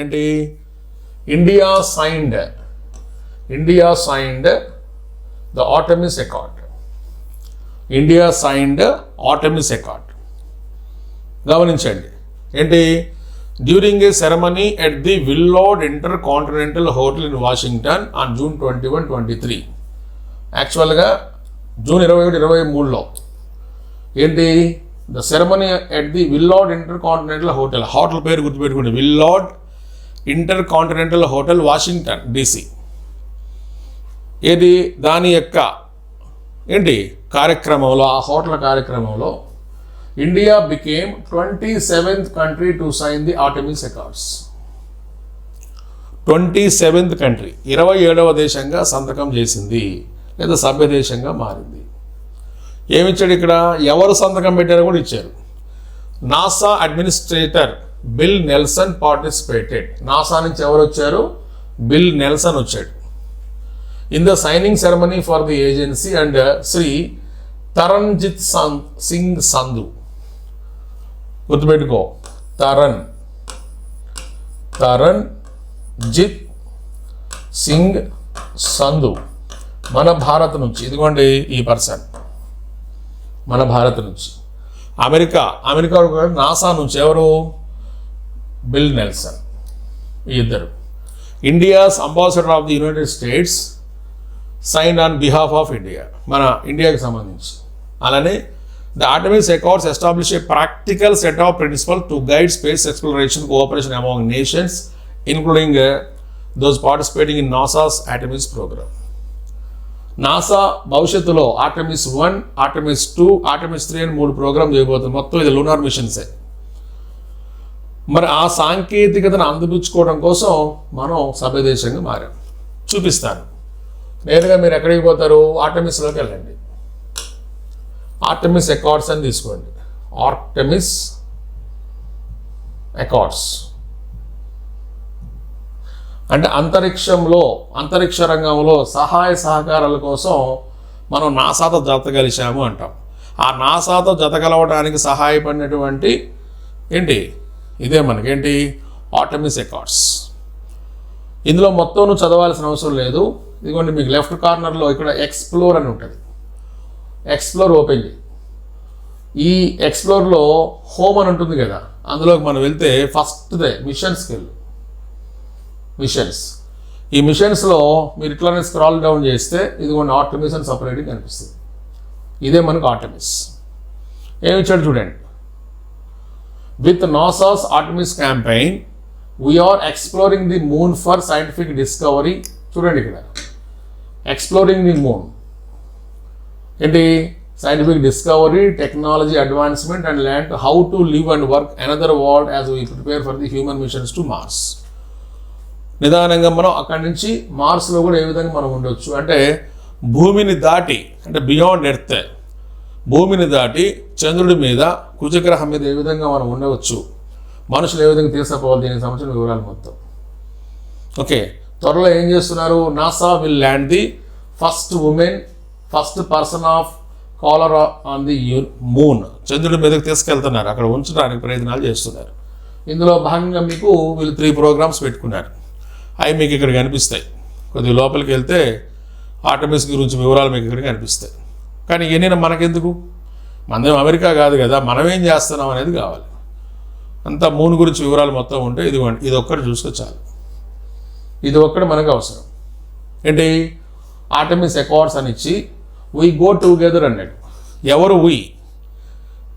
ఏంటి? India signed India signed the Artemis accord India signed Artemis accord గమనించండి. ఏంటి? During a ceremony at the Willard intercontinental hotel in Washington on June twenty one twenty three యాక్చువల్గా June ఇరవై ఒకటి ఇరవై మూడులో. ఏంటి? The ceremony at the Willard intercontinental hotel hotel పేరు గుర్తుపెట్టుకోండి. Willard intercontinental hotel Washington DC ఏది? దాని యొక్క ఏంటి? కార్యక్రమంలో ఆ హోటల్ కార్యక్రమంలో India became twenty seventh country to sign the Artemis accords twenty seventh country ఇరవై ఏడవ దేశంగా సంతకం చేసింది లేదా సభ్య దేశంగా మారింది. ఏమిచ్చాడు ఇక్కడ? ఎవరు సంతకం పెట్టారో కూడా ఇచ్చారు. NASA administrator Bill Nelson participated. NASA నుంచి ఎవరు వచ్చారు? బిల్ నెల్సన్ వచ్చాడు. In the signing ceremony for the agency and Shri Taranjit సం- సింగ్ సంధు. గుర్తుపెట్టుకో. తరణ్. తరణ్ జిత్ సింగ్ సంధు. మన భారత్ నుంచి. ఇదిగోండి ఈ పర్సన్. మన భారత్ నుంచి. అమెరికా అమెరికా నాసా నుంచి ఎవరు? Bill Nelson. ఈ ఇద్దరు. India's ambassador of the United States sign on behalf of India మన ఇండియాకి సంబంధించి. అలానే the Artemis accords establish a practical set of principle to guide space exploration cooperation among nations including those participating in NASA's Artemis program NASA భవిష్యత్తులో Artemis one Artemis two Artemis three అని మూడు programme చేయబోతుంది. మొత్తం ఇది lunar మిషన్సే. మరి ఆ సాంకేతికతను అందిపుచ్చుకోవడం కోసం మనం సభ్యదేశంగా మారాం. చూపిస్తాను. నేరుగా మీరు ఎక్కడికి పోతారు? ఆర్టమిస్లోకి వెళ్ళండి. ఆర్టమిస్ అకార్డ్స్ అని తీసుకోండి. ఆర్టమిస్ అకార్డ్స్ అంటే అంతరిక్షంలో అంతరిక్ష రంగంలో సహాయ సహకారాల కోసం మనం నాసాతో జత కలిశాము అంటాం. ఆ నాసాతో జత కలవడానికి సహాయపడినటువంటి ఏంటి? ఇదే మనకేంటి ఆటమిస్ అకార్డ్స్ ఇందులో మొత్తం నువ్వు చదవాల్సిన అవసరం లేదు. ఇదిగోండి మీకు లెఫ్ట్ కార్నర్లో ఇక్కడ ఎక్స్ప్లోర్ అని ఉంటుంది. ఎక్స్ప్లోర్ ఓపెన్ చేయి. ఈ ఎక్స్ప్లోర్లో హోమ్ అని ఉంటుంది కదా అందులోకి మనం వెళ్తే ఫస్ట్దే మిషన్స్కి వెళ్ళు. మిషన్స్. ఈ మిషన్స్లో మీరు ఇట్లానే స్క్రాల్ డౌన్ చేస్తే ఇదిగోండి ఆర్టమిస్ అని సపరేట్గా కనిపిస్తుంది. ఇదే మనకు ఆర్టమిస్. ఏమిచ్చాడు చూడండి. With NASA's Artemis campaign we're exploring the moon for scientific discovery చూడండి ఇక్కడ. ఎక్స్ప్లోరింగ్ ది మూన్ ఏంటి? Scientific discovery technology advancement and land how to live and work another world as we prepare for the human missions to Mars నిదానంగా మనం అక్కడి నుంచి మార్స్లో కూడా ఏ విధంగా మనం ఉండొచ్చు? అంటే భూమిని దాటి అంటే బియాండ్ ఎర్త్ భూమిని దాటి చంద్రుడి మీద కుజగ్రహం మీద ఏ విధంగా మనం ఉండవచ్చు? మనుషులు ఏ విధంగా తీసుకుపోవాలి? దీనికి సంబంధించిన వివరాలు మొత్తం. ఓకే. త్వరలో ఏం చేస్తున్నారు? NASA will land the first woman first person of colour on the moon చంద్రుడి మీదకి తీసుకెళ్తున్నారు. అక్కడ ఉంచడానికి ప్రయత్నాలు చేస్తున్నారు. ఇందులో భాగంగా మీకు వీళ్ళు త్రీ ప్రోగ్రామ్స్ పెట్టుకున్నారు. అవి మీకు ఇక్కడ కనిపిస్తాయి. కొద్దిగా లోపలికి వెళ్తే ఆటోమిక్స్ గురించి వివరాలు మీకు ఇక్కడ కనిపిస్తాయి. కానీ ఇవన్నీ మనకెందుకు? మనదేం అమెరికా కాదు కదా మనం ఏం చేస్తున్నాం అనేది కావాలి. అంతా మూన్ గురించి వివరాలు మొత్తం ఉంటే ఇది ఇది ఒక్కటి చూస్తే చాలు. ఇది ఒక్కటి మనకు అవసరం. ఏంటి? ఆటమిస్ అకార్డ్స్ అని ఇచ్చి వీ గో టుగెదర్ అన్నాడు. ఎవరు వీ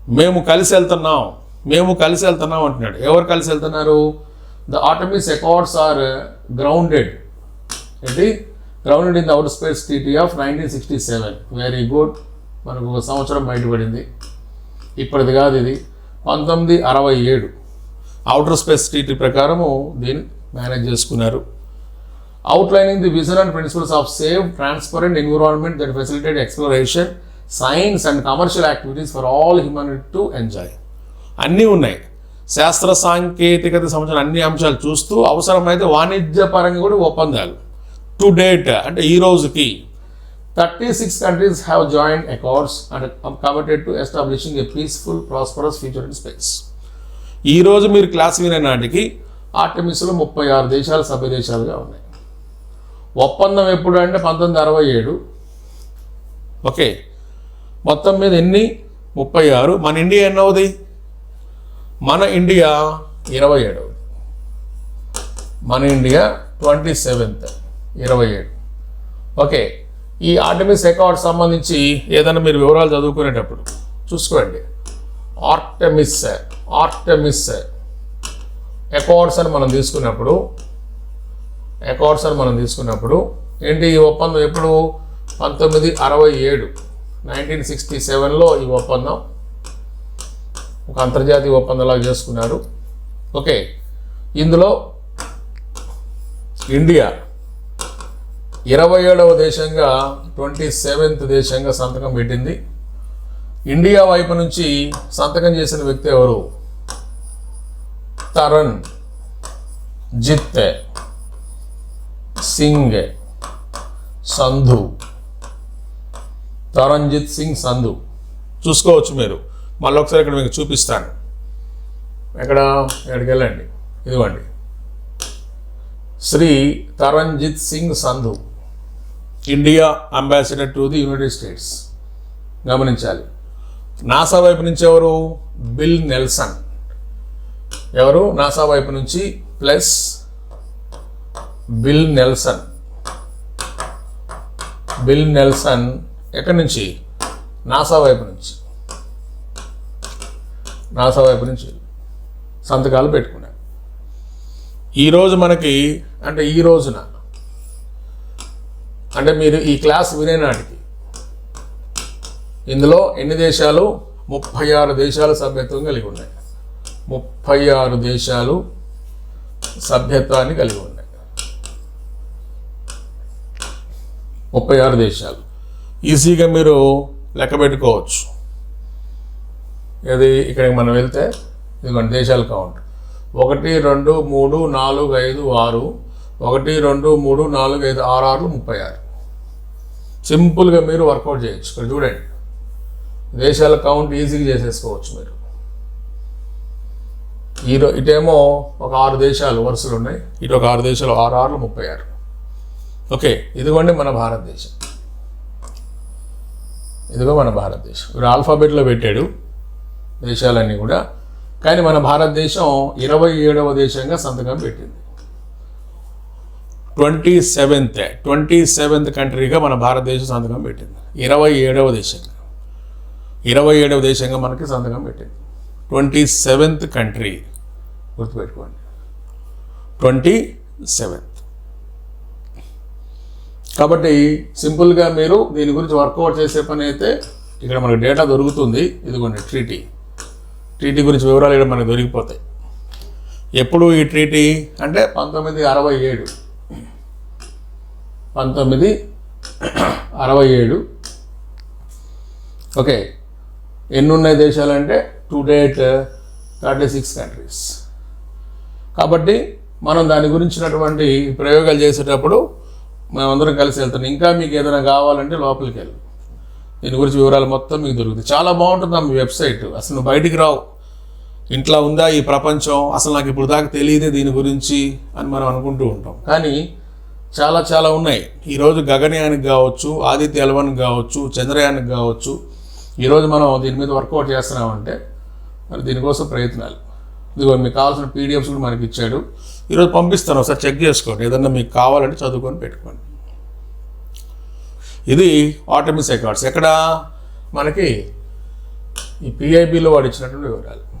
మేము కలిసి వెళ్తున్నాం మేము కలిసి వెళ్తున్నాం అంటున్నాడు. ఎవరు కలిసి వెళ్తున్నారు? The Artemis accords are grounded ఏంటి grounded in the outer space TT of nineteen sixty seven very good మనకు ఒక సంవత్సరం బయటపడింది ఇప్పటిది కాదు ఇది పంతొమ్మిది అరవై ఏడు అవుటర్ స్పేస్ టీటీ ప్రకారము దీన్ని మేనేజ్ చేసుకున్నారు outlining the vision and principles of safe transparent environment that facilitate exploration science and commercial activities for all humanity to enjoy అన్నీ ఉన్నాయి శాస్త్ర సాంకేతికత సంబంధించిన అన్ని అంశాలు చూస్తూ అవసరమైతే వాణిజ్యపరంగా కూడా ఒప్పందాలు. టు డేట్ అంటే ఈ రోజుకి thirty six countries have join accords and committed to establishing a peaceful prosperous future in space ఈరోజు మీరు క్లాస్ వినే నాటికి ఆర్టమిస్లో ముప్పై ఆరు దేశాలు సభ్య దేశాలుగా ఉన్నాయి. ఒప్పందం ఎప్పుడు అంటే పంతొమ్మిది అరవై ఏడు. ఓకే. మొత్తం మీద ఎన్ని? ముప్పై ఆరు. మన ఇండియా ఎన్నవది? మన ఇండియా ఇరవై ఏడవది మన ఇండియా ట్వంటీ సెవెంత్. ఇరవై ఏడు. ఓకే ఈ ఆర్టమిస్ అకార్డ్ సంబంధించి ఏదైనా మీరు వివరాలు చదువుకునేటప్పుడు చూసుకోండి. ఆర్టమిస్ ఆర్టమిస్ అకార్డ్స్ అని మనం తీసుకున్నప్పుడు అకార్డ్స్ అని మనం తీసుకున్నప్పుడు ఏంటి ఈ ఒప్పందం ఎప్పుడు? పంతొమ్మిది అరవై ఏడు. నైన్టీన్ సిక్స్టీ సెవెన్లో ఈ ఒప్పందం ఒక అంతర్జాతీయ ఒప్పందంలాగా చేసుకున్నారు. ఓకే. ఇందులో ఇండియా ఇరవై ఏడవ దేశంగా ట్వంటీ సెవెంత్ దేశంగా సంతకం పెట్టింది. ఇండియా వైపు నుంచి సంతకం చేసిన వ్యక్తి ఎవరు? తరణ్ జిత్ సింగ్ సంధు. తరణ్జిత్ సింగ్ సంధు. చూసుకోవచ్చు మీరు. మళ్ళీ ఒకసారి ఇక్కడ మీకు చూపిస్తాను. ఎక్కడ? ఎక్కడికి వెళ్ళండి. ఇదిగోండి. Shri Taranjit Singh Sandhu India ambassador to the United States. గమనించాలి. నాసా వైపు నుంచి ఎవరు? Bill Nelson. ఎవరు? నాసా వైపు నుంచి plus Bill Nelson. Bill Nelson ఎక్కడి నుంచి? నాసా వైపు నుంచి. నాసా వైపు నుంచి సంతకాలు పెట్టుకున్నాను ఈరోజు మనకి అంటే ఈ రోజున అంటే మీరు ఈ క్లాస్ వినే నాటికి ఇందులో ఎన్ని దేశాలు? ముప్పై ఆరు దేశాలు సభ్యత్వం కలిగి ఉన్నాయి. ముప్పై ఆరు దేశాలు సభ్యత్వాన్ని కలిగి ఉన్నాయి. ముప్పై ఆరు దేశాలు. ఈజీగా మీరు లెక్క పెట్టుకోవచ్చు. ఇది ఇక్కడికి మనం వెళ్తే ఇదిగోండి దేశాల కౌంట్. ఒకటి రెండు మూడు నాలుగు ఐదు ఆరు. ఒకటి రెండు మూడు నాలుగు ఐదు ఆరు ఆరు ముప్పై ఆరు. సింపుల్గా మీరు వర్కౌట్ చేయొచ్చు. ఇక్కడ చూడండి. దేశాల కౌంట్ ఈజీగా చేసేసుకోవచ్చు మీరు. ఈ ఇటేమో ఒక ఆరు దేశాలు వరుసలు ఉన్నాయి. ఇటు ఒక ఆరు దేశాలు ఆరు ఆరు ముప్పై ఆరు. ఓకే ఇదిగోండి మన భారతదేశం. ఇదిగో మన భారతదేశం. ఇప్పుడు ఆల్ఫాబెట్లో పెట్టాడు. దేశాలన్నీ కూడా. కానీ మన భారతదేశం ఇరవై ఏడవ దేశంగా సంతకం పెట్టింది. ట్వంటీ సెవెంత్ ట్వంటీ సెవెంత్ కంట్రీగా మన భారతదేశం సంతకం పెట్టింది. ఇరవై ఏడవ దేశంగా. ఇరవై ఏడవ దేశంగా మనకి సంతకం పెట్టింది. ట్వంటీ సెవెంత్ కంట్రీ గుర్తుపెట్టుకోండి. Twenty seventh. కాబట్టి సింపుల్గా మీరు దీని గురించి వర్కౌట్ చేసే పని అయితే ఇక్కడ మనకు డేటా దొరుకుతుంది. ఇదిగోండి ట్రీటీ. ట్రీటీ గురించి వివరాలు ఇక్కడ మనకు దొరికిపోతాయి. ఎప్పుడు ఈ ట్రీటీ అంటే పంతొమ్మిది అరవై ఏడు. పంతొమ్మిది అరవై ఏడు. ఓకే. ఎన్నున్నాయి దేశాలంటే to date thirty six countries. కాబట్టి మనం దాని గురించినటువంటి ప్రయోగాలు చేసేటప్పుడు మేమందరం కలిసి వెళ్తాం. ఇంకా మీకు ఏదైనా కావాలంటే లోపలికి వెళ్ళి. దీని గురించి వివరాలు మొత్తం మీకు దొరుకుతాయి. చాలా బాగుంటుంది మీ వెబ్సైట్. అసలు నువ్వు బయటికి రావు. ఇంట్లో ఉందా ఈ ప్రపంచం? అసలు నాకు ఇప్పుడు దాకా తెలియదే దీని గురించి అని మనం అనుకుంటూ ఉంటాం. కానీ చాలా చాలా ఉన్నాయి. ఈరోజు గగనయానికి కావచ్చు ఆదిత్య ఎలవన్కి కావచ్చు చంద్రయానికి కావచ్చు ఈరోజు మనం దీని మీద వర్కౌట్ చేస్తున్నామంటే మరి దీనికోసం ప్రయత్నాలు. ఇదిగో మీకు కావాల్సిన పీడిఎఫ్స్ కూడా మనకి ఇచ్చాడు. ఈరోజు పంపిస్తాను. ఒకసారి చెక్ చేసుకోండి. ఏదన్నా మీకు కావాలంటే చదువుకొని పెట్టుకోండి. ఇది ఆటోమిస్ రికార్డ్స్. ఎక్కడ? మనకి ఈ పిఐబిలో వాడు ఇచ్చినటువంటి వివరాలు.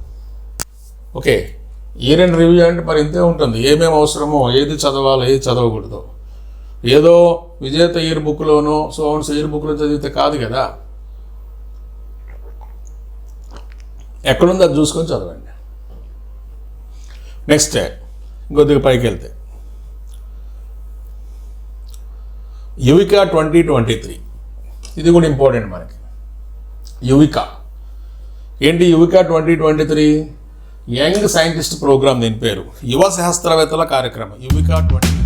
ఓకే ఇయర్ అండ్ రివ్యూ అంటే మరి ఇంతే ఉంటుంది. ఏమేమి అవసరమో ఏది చదవాలో ఏది చదవకూడదు. ఏదో విజేత ఇయర్ బుక్లోనో సోన్స్ ఇయర్ బుక్లో చదివితే కాదు కదా. ఎక్కడుందో అది చూసుకొని చదవండి. నెక్స్ట్ కొద్దిగా పైకి వెళ్తే. యువికా ట్వంటీ ట్వంటీ త్రీ ఇది కూడా ఇంపార్టెంట్ మనకి. యువికా ఏంటి Yuvika twenty twenty three young scientist program దీని పేరు. యువ శాస్త్రవేత్తల కార్యక్రమం. యువికా ట్వంటీ